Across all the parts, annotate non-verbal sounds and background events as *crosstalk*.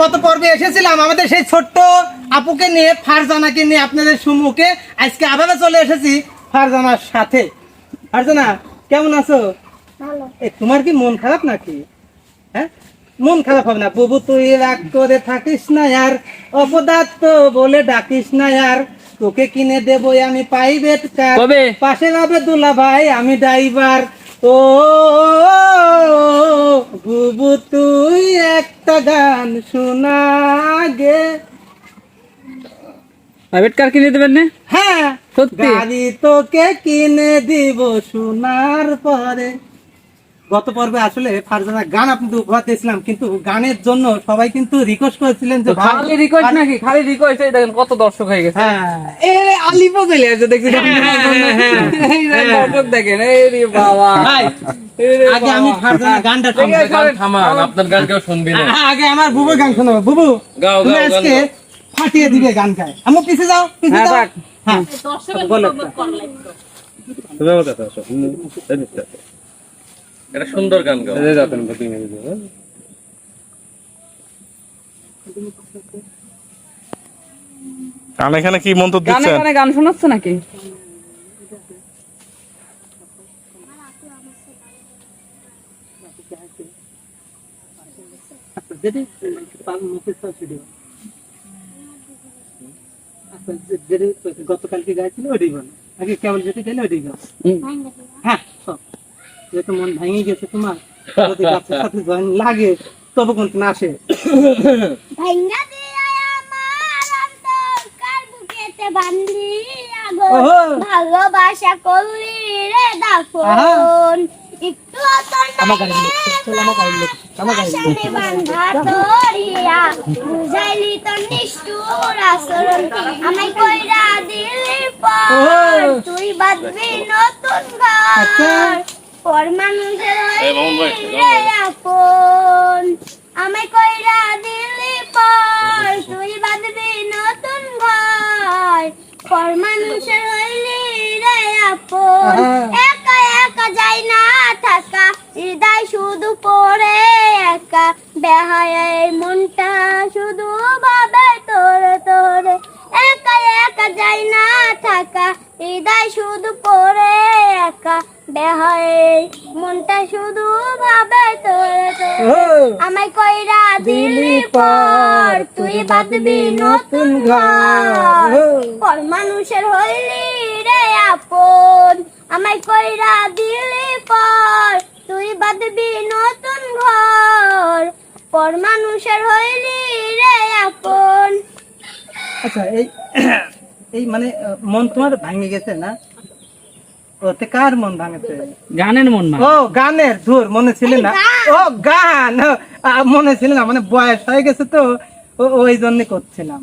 কত পর্বে এসেছিলাম? আমাদের সেই ছোট্ট আপুকে নিয়ে ফারজানাকে নিয়ে আপনাদের সম্মুখে আজকে আবার চলে এসেছি ফারজানার সাথে। ফারজানা কেমন আছো? এ তোমার কি মন খারাপ নাকি? হ্যাঁ? মন খারাপ হবে না। বুবু তুই রাগ করে থাকিস না আর অপদার্থ বলে ডাকিস না আর। তোকে কিনে দেবো আমি প্রাইভেট কার পাশে হবে দুলা ভাই আমি ড্রাইভার ও বুবু তুই একটা গান শোনা গে। প্রাইভেট কার কিনে দেবেন না? হ্যাঁ সত্যি? গাড়ি তোকে কিনে দিব শোনার পরে। গত পর্বে আসলে ফারজানা গান আপনাদের উপহার দিয়েছিলাম কিন্তু গানের জন্য সবাই কিন্তু রিকোয়েস্ট করেছিলেন যে খালি রিকোয়েস্ট নাকি? খালি রিকোয়েস্ট এই দেখেন কত দর্শক হয়ে গেছে। হ্যাঁ। এ আলিপো চলে আসছে দেখছি দর্শক দেখেন এই রে বাবা। ভাই, আগে আমি ফারজানা গানটা শুনব। আছে, থামান আপনার গান কেউ শুনবি না। আ- আগে আমার বুবুর গান শোনাবো বুবু গাও, তুমি গাও, আজকে ফাটিয়ে দিবে গান গায়। আমার পিছে যাও পিছে যাও হ্যাঁ, যাও। হ্যাঁ। বলো। এটা সুন্দর গান গাও। কানে এখানে কি মন্তব্য গানে দিচ্ছেন? গানে গান শোনাচ্ছে নাকি? যেটি গতকালকে গাইছিল ওইটাই বলো। আগে কেবল যেটি গেলে ওইটাই গাও হ্যাঁ। সব যেহেতু মন ভেঙে গেছে তোমার যদি গাছের সাথে জয়েন লাগে তবে কোন না আসে। ভাঙ্গা দিয়া আমার অন্তর কার বুকেতে বান্ধিয়া গো ভালোবাসা করলি রে দাফন। একটু আমার গাড়ি চল আমার গাড়ি আমার গাড়ি বান্ধা তোরিয়া বুঝাইলি তো নিষ্ঠুর আচরণ। আমায় কইরা দিলি পর তুই বাঁধবি নতুন। ঘর। পর মানুষের আপন আমায় কইরা দিলি পর তুই বাঁধবি নতুন ঘর। পর মানুষের হইলি রে আপন একা একা যাই না থাকা। হৃদয় শুধু পড়ে একা। বেহায় এই মনটা ভাবে তোরে আমায় কইরা দিলি পর তুই বাঁধবি নতুন ঘর। পর মানুষের হইলি রে আপন। আমায় কইরা দিলি পর তুই বাঁধবি নতুন ঘর। পর মানুষের হইলি রে আপন। আচ্ছা এই এই মানে মন তোমার ভাঙে গেছে না? ওতে কার মন ভাঙেছে গানের মন ও গানের ধুর মনে ছিল না। ও গান! মনে ছিল না মানে বয়স হয়ে গেছে তো। ওই জন্য করছিলাম।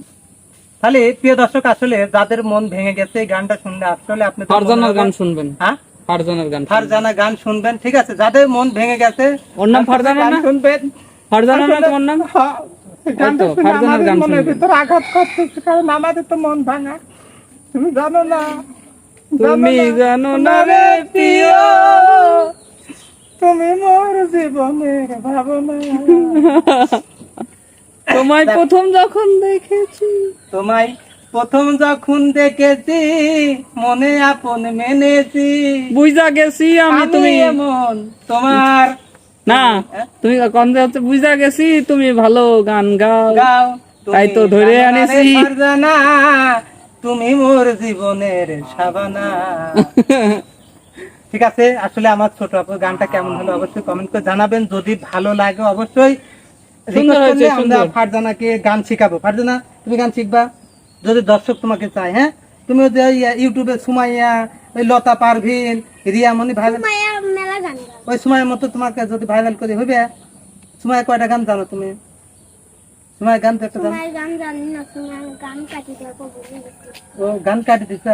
তাহলে প্রিয় দর্শক আসলে যাদের মন ভেঙে গেছে গানটা শুনলে আসলে আপনি ফারজানার গান শুনবেন। হ্যাঁ? ফারজানার গান ফারজানা গান শুনবেন ঠিক আছে। যাদের মন ভেঙে গেছে ওর নাম ফারজানা না? শুনবেন। ফারজানা না তোমার নাম? হ্যাঁ, গানটা ফারজানার গান শুনবেন। ভিতর আঘাত করতেছে কারণ আমাদের তো মন ভাঙা। তুমি জানো না তুমি জানো না রে প্রিয়। তুমি মোর জীবনের ভাবনা *laughs* তোমায় প্রথম যখন দেখেছি। তোমায় প্রথম যখন দেখেছি মনে আপন মেনেছি। বুঝা গেছি আমি তুমি। এমন তোমার না তুমি কন্দে হচ্ছে বুঝা গেছি তুমি ভালো গান গাও। গাও তাই তো ধরে আনিছি। জানা তুমি মোর জীবনের সাবানা। *laughs* ঠিক আছে? আসলে আমার ছোট আপু গানটা কেমন হলো অবশ্যই কমেন্ট করে জানাবেন। যদি ভালো লাগে অবশ্যই আমরা ফারজানাকে গান শিখাবো। ফারজানা তুমি গান শিখবা? যদি দর্শক তোমাকে চায় হ্যাঁ? তুমি যে ইউটিউবে সুমাইয়া ওই লতা পারভিন রিয়া মনি ভাইরাল মায়া মেলা গান গাও। ওই সময়ের মতো তোমাকে যদি ভাইরাল করে হইবে? সময় কয়টা গান জানো তুমি? সময় গান তো একটা তোমার গান জানি না তোমার গান কাটি ও গান কাটি দিতে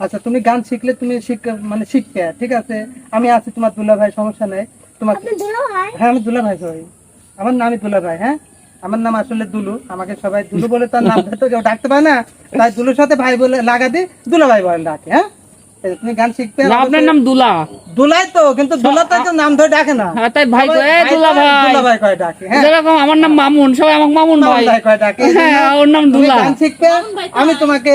আচ্ছা তুমি গান শিখলে তুমি শিখ মানে শিখবে ঠিক আছে? আমি আছি তোমার দুলা ভাই সমস্যা নাই। তোমার আপনি দুলো ভাই হ্যাঁ আমি দুলা ভাই সবাই আমার নামই দুলা ভাই হ্যাঁ? আমার নাম আসলে দুলু আমাকে সবাই দুলু বলে তার নাম তো কেউ ডাকতে পারে না? তাই দুলুর সাথে ভাই বলে লাগা দিই দুলা ভাই বলে ডাকে হ্যাঁ? তুমি গান শিখবে না, আপনার নাম দুলা। দুলাই তো কিন্তু দুলা তো নাম ধরে ডাকে না। হ্যাঁ, তাই ভাই কয়, দুলা ভাই, ভাই।" দুলা ভাই কয় ডাকে হ্যাঁ। যেরকম আমার নাম মামুন সবাই আমাকে মামুন মামুন ভাই। ভাই কয় ডাকে হ্যাঁ ওর নাম দুলা। গান শিখবে আমি তোমাকে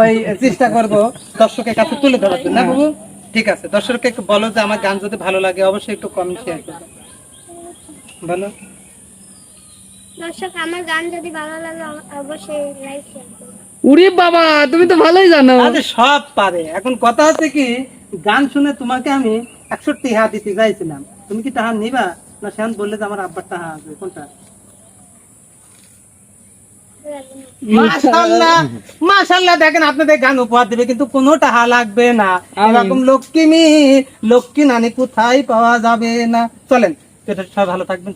ওই চেষ্টা করব দর্শকের কাছে তুলে ধরার জন্য না বাবু? ঠিক আছে দর্শককে একটু বলো যে আমার গান যদি ভালো লাগে অবশ্যই একটু কমেন্ট শেয়ার করবে বলো। দর্শক আমার গান যদি ভালো লাগে অবশ্যই লাইক শেয়ার উরি বাবা তুমি তো ভালোই জানো। আরে সব পারে। এখন কথা হচ্ছে কি গান শুনে তোমাকে আমি একশো টিহা দিতে চাইছিলাম। তুমি কি টাহা নিবা? না সেন বললে যে আমার আব্বার টাহা আছে। কোনটা? মাশাআল্লাহ। মাশাআল্লাহ দেখেন আপনাদের গান উপহার দিবে কিন্তু কোনো টাহা লাগবে না। এরকম লক্ষ্মী লক্ষ্মী নানি কোথায় পাওয়া যাবে না? চলেন সবাই ভালো থাকবেন